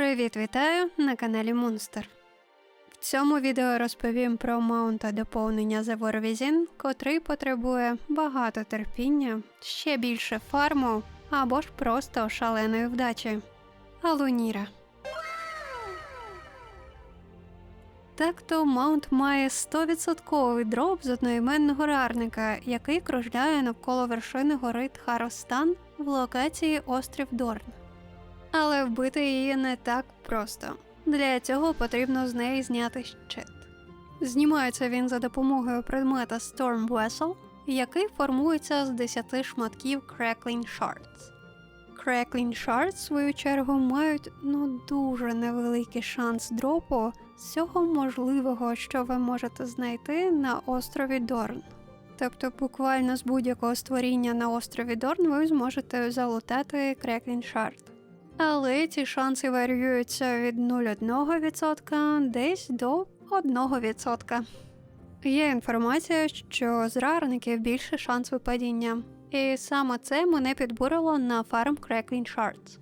Привіт, вітаю на каналі Монстер. В цьому відео розповім про маунта доповнення The War котрий потребує багато терпіння, ще більше фарму або ж просто шаленої вдачі. Алуніра. Так то маунт має 100% дроп з одноіменного рарника, який кружляє навколо вершини гори Тхаростан в локації Острів Дорн. Але вбити її не так просто. Для цього потрібно з неї зняти щит. Знімається він за допомогою предмета Storm Vessel, який формується з 10 шматків Crackling Shards. Crackling Shards, в свою чергу, мають ну дуже невеликий шанс дропу з всього можливого, що ви можете знайти на острові Дорн. Тобто, буквально з будь-якого створіння на острові Дорн ви зможете залутати Crackling Shard. Але ці шанси варіюються від 0,1% десь до 1%. Є інформація, що з рарників більше шанс випадіння, і саме це мене підбурило на фарм Crackling Shards.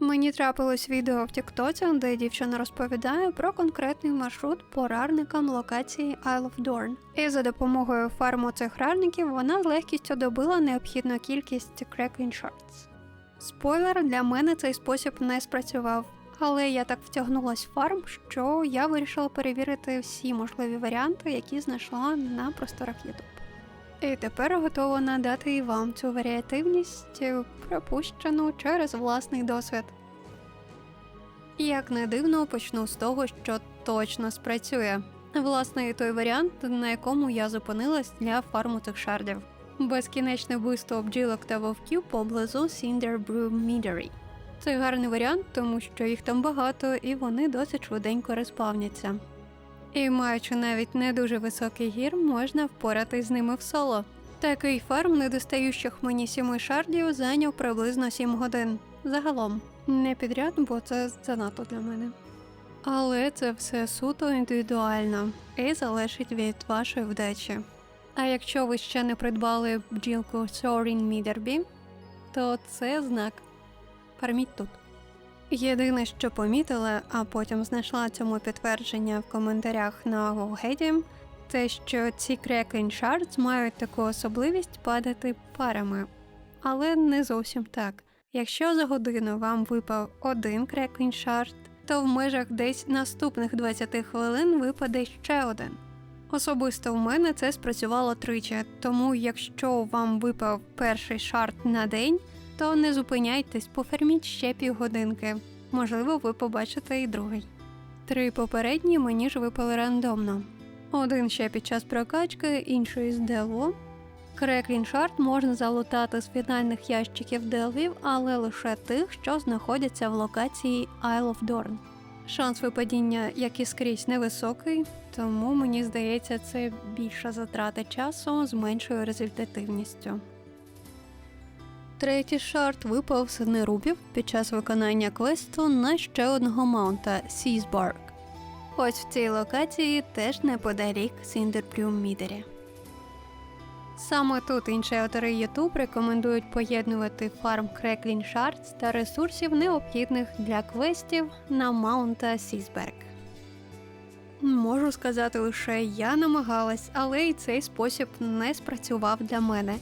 Мені трапилось відео в Тіктоці, де дівчина розповідає про конкретний маршрут по рарникам локації Isle of Dorn. І за допомогою фарму цих рарників вона з легкістю добила необхідну кількість Crackling Shards. Спойлер, для мене цей спосіб не спрацював, але я так втягнулась в фарм, що я вирішила перевірити всі можливі варіанти, які знайшла на просторах YouTube. І тепер готова надати і вам цю варіативність, пропущену через власний досвід. Як не дивно, почну з того, що точно спрацює. Власне, той варіант, на якому я зупинилась для фарму цих шардів. Безкінечне вбивство бджілок та вовків поблизу Cinder Brew Meadery. Це гарний варіант, тому що їх там багато і вони досить швиденько респавняться. І маючи навіть не дуже високий гір, можна впоратись з ними в соло. Такий фарм недостаючих мені сіми шардів зайняв приблизно 7 годин. Загалом, не підряд, бо це занадто для мене. Але це все суто індивідуально і залежить від вашої вдачі. А якщо ви ще не придбали бджілку Soaring Meaderby, то це знак. Фарміть тут. Єдине, що помітила, а потім знайшла цьому підтвердження в коментарях на Вовгеді, те, що ці Cracking Shards мають таку особливість падати парами. Але не зовсім так. Якщо за годину вам випав один Cracking Shard, то в межах десь наступних 20 хвилин випаде ще один. Особисто в мене це спрацювало тричі, тому якщо вам випав перший шарт на день, то не зупиняйтесь, поферміть ще півгодинки. Можливо, ви побачите і другий. Три попередні мені ж випали рандомно. Один ще під час прокачки, інший з делу. Креклін шарт можна залутати з фінальних ящиків делвів, але лише тих, що знаходяться в локації Isle of Dorn. Шанс випадіння, як і скрізь, невисокий, тому мені здається, це більша затрата часу з меншою результативністю. Третій шарт випав з нерубів під час виконання квесту на ще одного маунта Сізбарк. Ось в цій локації теж неподалік Сіндерплюм Мідері. Саме тут інші автори YouTube рекомендують поєднувати фарм Crackling Shards та ресурсів, необхідних для квестів на маунта Сізберг. Можу сказати лише я намагалась, але і цей спосіб не спрацював для мене.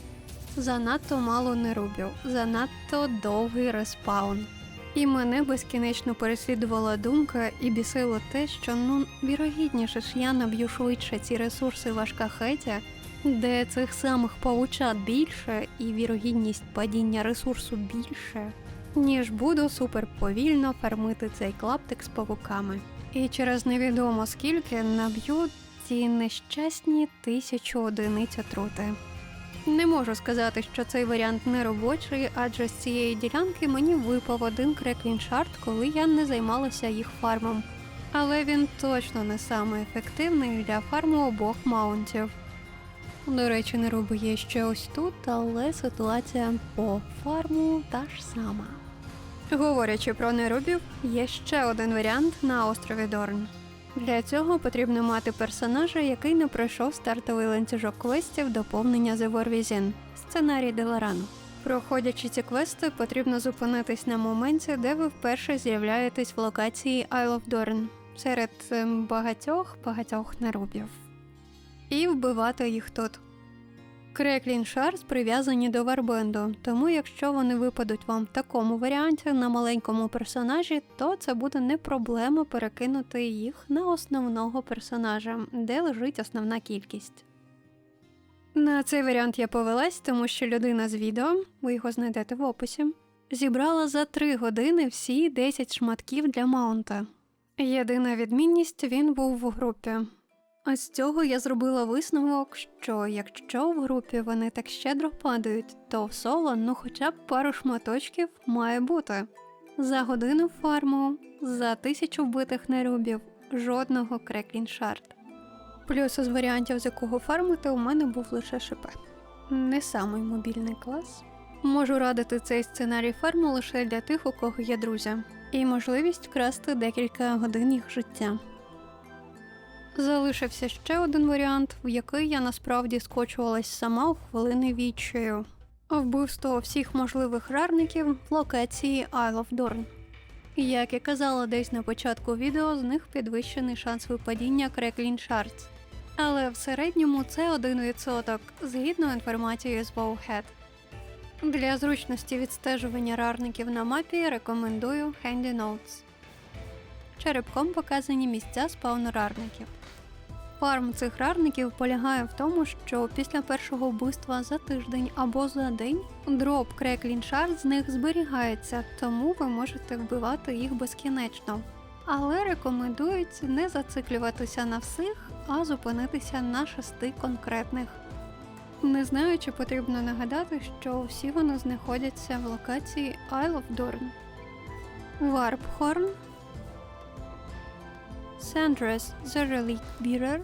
Занадто мало нерубів, занадто довгий респаун. І мене безкінечно переслідувала думка і бісило те, що ну вірогідніше ж я наб'ю швидше ці ресурси важкахетя, де цих самих павучат більше і вірогідність падіння ресурсу більше, ніж буду суперповільно фармити цей клаптик з павуками. І через невідомо скільки наб'ю ці нещасні тисячу одиниць отрути. Не можу сказати, що цей варіант не робочий, адже з цієї ділянки мені випав один крекліншард, коли я не займалася їх фармом. Але він точно не саме ефективний для фарму обох маунтів. До речі, неруби є ще ось тут, але ситуація по фарму та ж сама. Говорячи про нерубів, є ще один варіант на острові Дорн. Для цього потрібно мати персонажа, який не пройшов стартовий ланцюжок квестів доповнення The War сценарій Деларану. Проходячи ці квести, потрібно зупинитись на моменті, де ви вперше з'являєтесь в локації Isle of Dorn серед ем, багатьох багатьох нарубів. І вбивати їх тут. Креклін Шарс прив'язані до Варбенду, тому якщо вони випадуть вам в такому варіанті на маленькому персонажі, то це буде не проблема перекинути їх на основного персонажа, де лежить основна кількість. На цей варіант я повелась, тому що людина з відео, ви його знайдете в описі, зібрала за 3 години всі 10 шматків для маунта. Єдина відмінність він був в групі. А з цього я зробила висновок, що якщо в групі вони так щедро падають, то в соло ну хоча б пару шматочків має бути. За годину фарму, за тисячу вбитих нерубів, жодного крекліншард. Плюс із варіантів, з якого фармити, у мене був лише ШП. Не самий мобільний клас. Можу радити цей сценарій фарму лише для тих, у кого є друзі, і можливість вкрасти декілька годин їх життя. Залишився ще один варіант, в який я насправді скочувалась сама у хвилини відчаю. Вбивство всіх можливих рарників в локації Isle of Dorn. Як і казала десь на початку відео, з них підвищений шанс випадіння Креклін Шардс. Але в середньому це 1% згідно інформації з Bowhead. Для зручності відстежування рарників на мапі рекомендую Handy Notes. Черепком показані місця спавну рарників. Фарм цих рарників полягає в тому, що після першого вбивства за тиждень або за день дроп Креклін Шард з них зберігається, тому ви можете вбивати їх безкінечно. Але рекомендують не зациклюватися на всіх, а зупинитися на шести конкретних. Не знаю, чи потрібно нагадати, що всі вони знаходяться в локації Isle of Dorn. Варпхорн, Sandra's The Relic Bearer,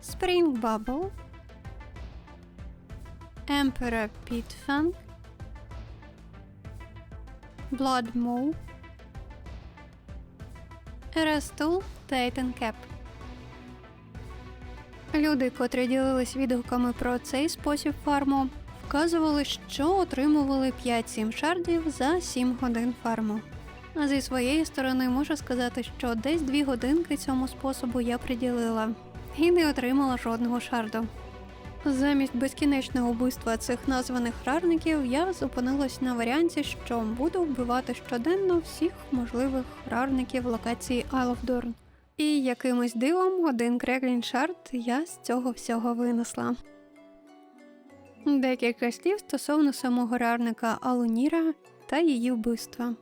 Spring Bubble, Emperor Pitfang, Blood Maw, Erastul Titan Cap. Люди, котрі ділились відгуками про цей спосіб фарму, вказували, що отримували 5-7 шардів за 7 годин фарму. А зі своєї сторони можу сказати, що десь 2 годинки цьому способу я приділила і не отримала жодного шарду. Замість безкінечного вбивства цих названих рарників я зупинилась на варіанті, що буду вбивати щоденно всіх можливих рарників локації Dorn. І якимось дивом один Креглін Шард я з цього всього винесла. Декілька слів стосовно самого рарника Алуніра та її вбивства.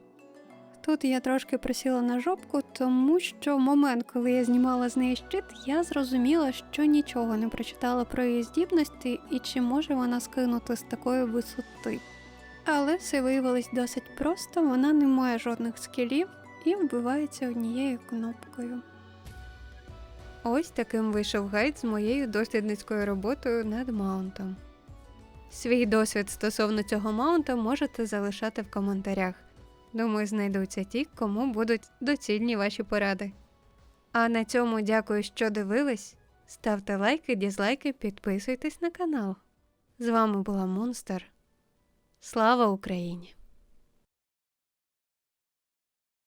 Тут я трошки присіла на жопку, тому що в момент, коли я знімала з неї щит, я зрозуміла, що нічого не прочитала про її здібності і чи може вона скинути з такої висоти. Але все виявилось досить просто, вона не має жодних скілів і вбивається однією кнопкою. Ось таким вийшов гайд з моєю дослідницькою роботою над маунтом. Свій досвід стосовно цього маунта можете залишати в коментарях. Думаю, знайдуться ті, кому будуть доцільні ваші поради. А на цьому дякую, що дивились. Ставте лайки, дізлайки, підписуйтесь на канал. З вами була Монстер. Слава Україні!